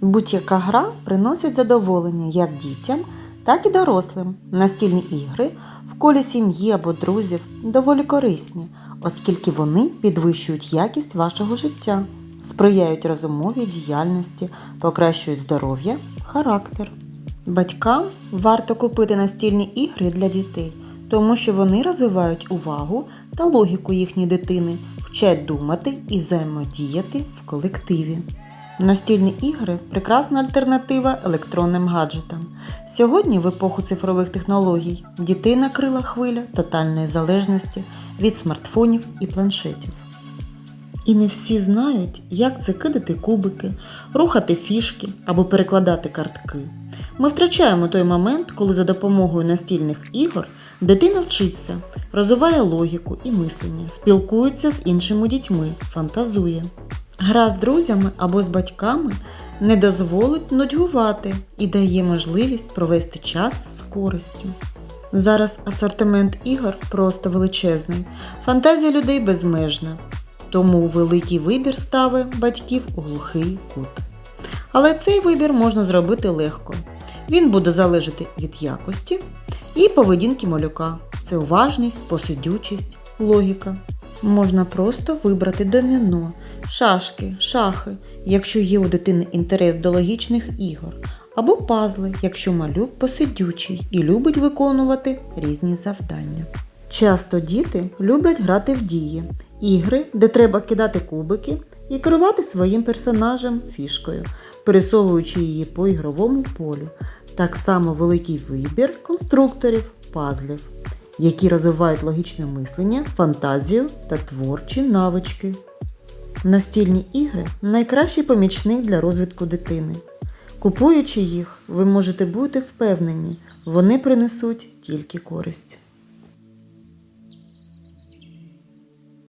Будь-яка гра приносить задоволення як дітям, так і дорослим. Настільні ігри в колі сім'ї або друзів доволі корисні, оскільки вони підвищують якість вашого життя, сприяють розумовій діяльності, покращують здоров'я, характер. Батькам варто купити настільні ігри для дітей, тому що вони розвивають увагу та логіку їхньої дитини, вчать думати і взаємодіяти в колективі. Настільні ігри прекрасна альтернатива електронним гаджетам. Сьогодні, в епоху цифрових технологій, дітей накрила хвиля тотальної залежності від смартфонів і планшетів. І не всі знають, як це кидати кубики, рухати фішки або перекладати картки. Ми втрачаємо той момент, коли за допомогою настільних ігор дитина вчиться, розвиває логіку і мислення, спілкується з іншими дітьми, фантазує. Гра з друзями або з батьками не дозволить нудьгувати і дає можливість провести час з користю. Зараз асортимент ігор просто величезний, фантазія людей безмежна, тому великий вибір ставить батьків у глухий кут. Але цей вибір можна зробити легко. Він буде залежати від якості і поведінки малюка. Це уважність, посидючість, логіка. Можна просто вибрати доміно, шашки, шахи, якщо є у дитини інтерес до логічних ігор, або пазли, якщо малюк посидючий і любить виконувати різні завдання. Часто діти люблять грати в дії, ігри, де треба кидати кубики і керувати своїм персонажем фішкою, пересовуючи її по ігровому полю. Так само великий вибір конструкторів, пазлів, які розвивають логічне мислення, фантазію та творчі навички. Настільні ігри найкращий помічник для розвитку дитини. Купуючи їх, ви можете бути впевнені, вони принесуть тільки користь.